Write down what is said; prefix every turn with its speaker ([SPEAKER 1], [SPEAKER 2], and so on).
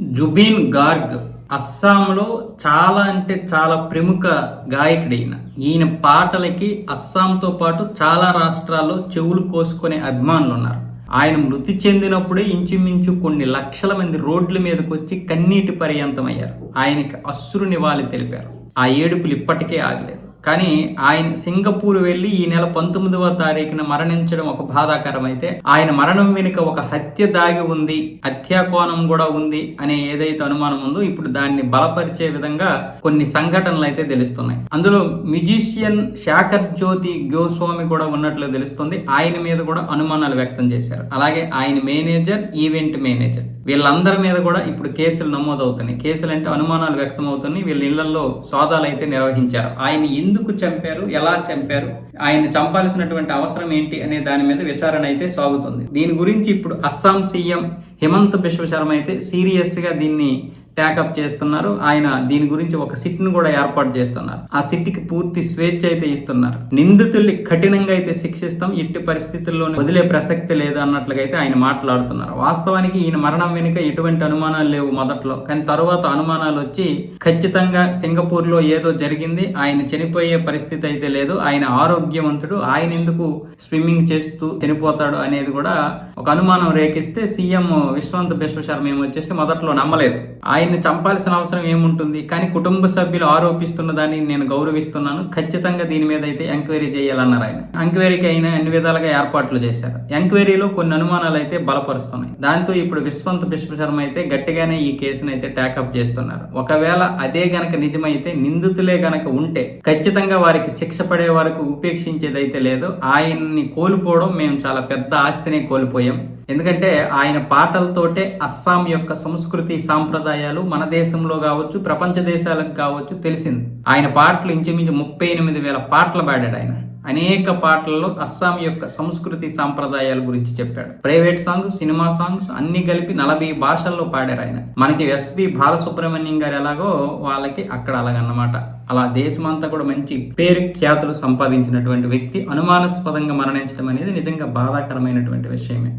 [SPEAKER 1] జుబీన్ గార్గ్ అస్సాంలో చాలా అంటే చాలా ప్రముఖ గాయకుడు ఈయన ఈయన పాటలకి అస్సాంతో పాటు చాలా రాష్ట్రాల్లో చెవులు కోసుకునే అభిమానులు ఉన్నారు ఆయన మృతి చెందినప్పుడే ఇంచుమించు కొన్ని లక్షల మంది రోడ్ల మీదకి వచ్చి కన్నీటి పర్యంతమయ్యారు. ఆయనకి అశ్రు నివాళి తెలిపారు. ఆ ఏడుపులు ఇప్పటికే ఆగలేదు. కానీ ఆయన సింగపూర్ వెళ్ళి ఈ నెల పంతొమ్మిదవ తారీఖున మరణించడం ఒక బాధాకరమైతే ఆయన మరణం వెనుక ఒక హత్య దాగి ఉంది హత్యా కోణం కూడా ఉంది అనే ఏదైతే అనుమానం ఉందో ఇప్పుడు దాన్ని బలపరిచే విధంగా కొన్ని సంఘటనలు అయితే తెలుస్తున్నాయి. అందులో మ్యూజిషియన్ శాఖర్ జ్యోతి గోస్వామి కూడా ఉన్నట్లు తెలుస్తుంది. ఆయన మీద కూడా అనుమానాలు వ్యక్తం చేశారు. అలాగే ఆయన మేనేజర్ ఈవెంట్ మేనేజర్ వీళ్ళందరి మీద కూడా ఇప్పుడు కేసులు నమోదవుతున్నాయి. కేసులు అంటే అనుమానాలు వ్యక్తం అవుతున్నాయి వీళ్ళ ఇళ్ళలో సోదాలు అయితే నిర్వహించారు. ఆయన ఎందుకు చంపారు? ఎలా చంపారు? ఆయన చంపాల్సినటువంటి అవసరం ఏంటి అనే దాని మీద విచారణ అయితే సాగుతుంది. దీని గురించి ఇప్పుడు అస్సాం సీఎం హిమంత్ బిశ్వ శర్మ అయితే సీరియస్గా దీన్ని ట్యాకప్ చేస్తున్నారు. ఆయన దీని గురించి ఒక సిట్ను కూడా ఏర్పాటు చేస్తున్నారు. ఆ సిట్కి పూర్తి స్వేచ్ఛ అయితే ఇస్తున్నారు. నిందితుల్ని కఠినంగా అయితే శిక్షిస్తాం. ఎట్టి పరిస్థితుల్లో వదిలే ప్రసక్తి లేదు అన్నట్లుగా అయితే ఆయన మాట్లాడుతున్నారు. వాస్తవానికి ఈయన మరణం వెనుక ఎటువంటి అనుమానాలు లేవు మొదట్లో. కానీ తర్వాత అనుమానాలు వచ్చి ఖచ్చితంగా సింగపూర్లో ఏదో జరిగింది. ఆయన చనిపోయే పరిస్థితి అయితే లేదు. ఆయన ఆరోగ్యవంతుడు. ఆయన ఎందుకు స్విమ్మింగ్ చేస్తూ చనిపోతాడు అనేది కూడా ఒక అనుమానం రేకిస్తే సీఎం విశ్వంత్ బిశ్వ శర్మ ఏమొచ్చేసి మొదట్లో నమ్మలేదు. ఆయన ఆయన్ని చంపాల్సిన అవసరం ఏముంటుంది? కానీ కుటుంబ సభ్యులు ఆరోపిస్తున్న దాన్ని నేను గౌరవిస్తున్నాను. ఖచ్చితంగా దీని మీద అయితే ఎంక్వైరీ చేయాలన్నారు ఆయన. ఎంక్వైరీకి అయినా అన్ని విధాలుగా ఏర్పాట్లు చేశారు. ఎంక్వైరీలో కొన్ని అనుమానాలు అయితే బలపరుస్తున్నాయి. దాంతో ఇప్పుడు విశ్వంత్ బిశ్వ శర్మ అయితే గట్టిగానే ఈ కేసును అయితే ట్యాకప్ చేస్తున్నారు. ఒకవేళ అదే గనక నిజమైతే నిందితులే గనక ఉంటే ఖచ్చితంగా వారికి శిక్ష పడే వరకు ఉపేక్షించేదైతే లేదు. ఆయన్ని కోల్పోవడం మేము చాలా పెద్ద ఆస్తినే కోల్పోయాం. ఎందుకంటే ఆయన పాటలతోటే అస్సాం యొక్క సంస్కృతి సాంప్రదాయాలు మన దేశంలో కావచ్చు ప్రపంచ దేశాలకు కావచ్చు తెలిసింది. ఆయన పాటలు ఇంచుమించు ముప్పై ఎనిమిది వేల పాటలు పాడాడు ఆయన. అనేక పాటలలో అస్సాం యొక్క సంస్కృతి సాంప్రదాయాల గురించి చెప్పాడు. ప్రైవేట్ సాంగ్స్ సినిమా సాంగ్స్ అన్ని కలిపి నలభై భాషల్లో పాడారు ఆయన. మనకి ఎస్పి బాలసుబ్రహ్మణ్యం గారు ఎలాగో వాళ్ళకి అక్కడ అలాగన్నమాట. అలా దేశమంతా కూడా మంచి పేరు ఖ్యాతులు సంపాదించినటువంటి వ్యక్తి అనుమానాస్పదంగా మరణించడం అనేది నిజంగా బాధాకరమైనటువంటి విషయమే.